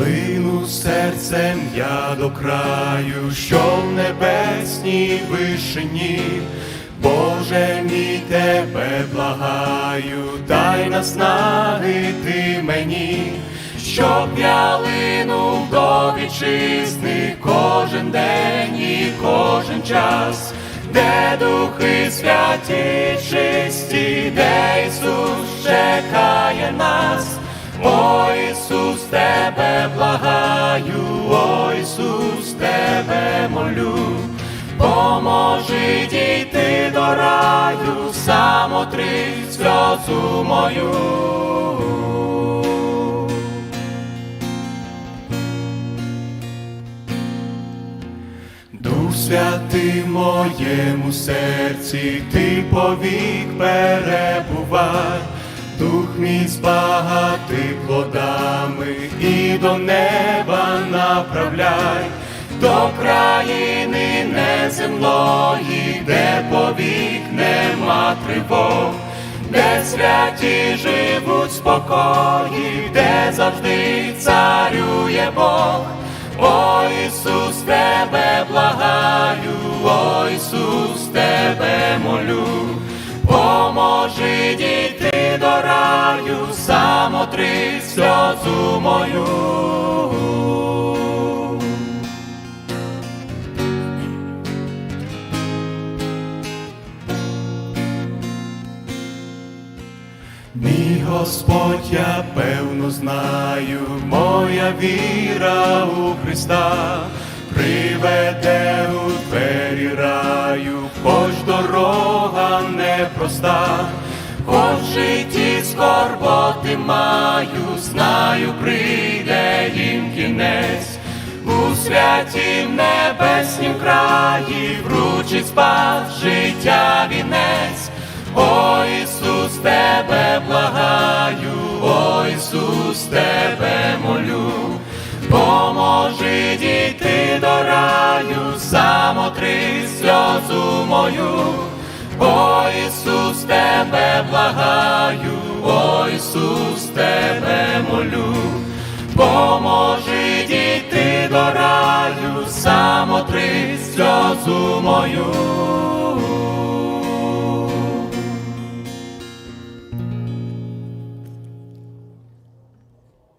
Лину серцем я до краю, що в небесній вишині, Боже мій тебе благаю, дай наснаги ти мені, щоб я линув до вітчизни кожен день і кожен час, де духи святі чисті, де Ісус чекає нас. О Ісус, тебе поможи дійти до раю, самотри сльозу мою. Дух святий в моєму серці, ти повік перебувай, дух мій збагати плодами і до неба направляй, до країни неземної, де повік нема тривог, де святі живуть спокої, де завжди царює Бог. О Ісус, тебе благаю, о Ісус, тебе молю, поможи дійти до раю, самотри сльозу мою. Мій Господь, я певно знаю, моя віра у Христа приведе у двері раю, хоч дорога непроста, хоч в житті скорботи маю, знаю, прийде їм кінець. У святім небеснім краї вручить спас життя вінець. О Ісус, тебе молю, поможи дійти до раю, самотри сльозу мою, о Ісус, тебе благаю, о Ісус, тебе молю, поможи дійти до раю, самотри сльозу мою.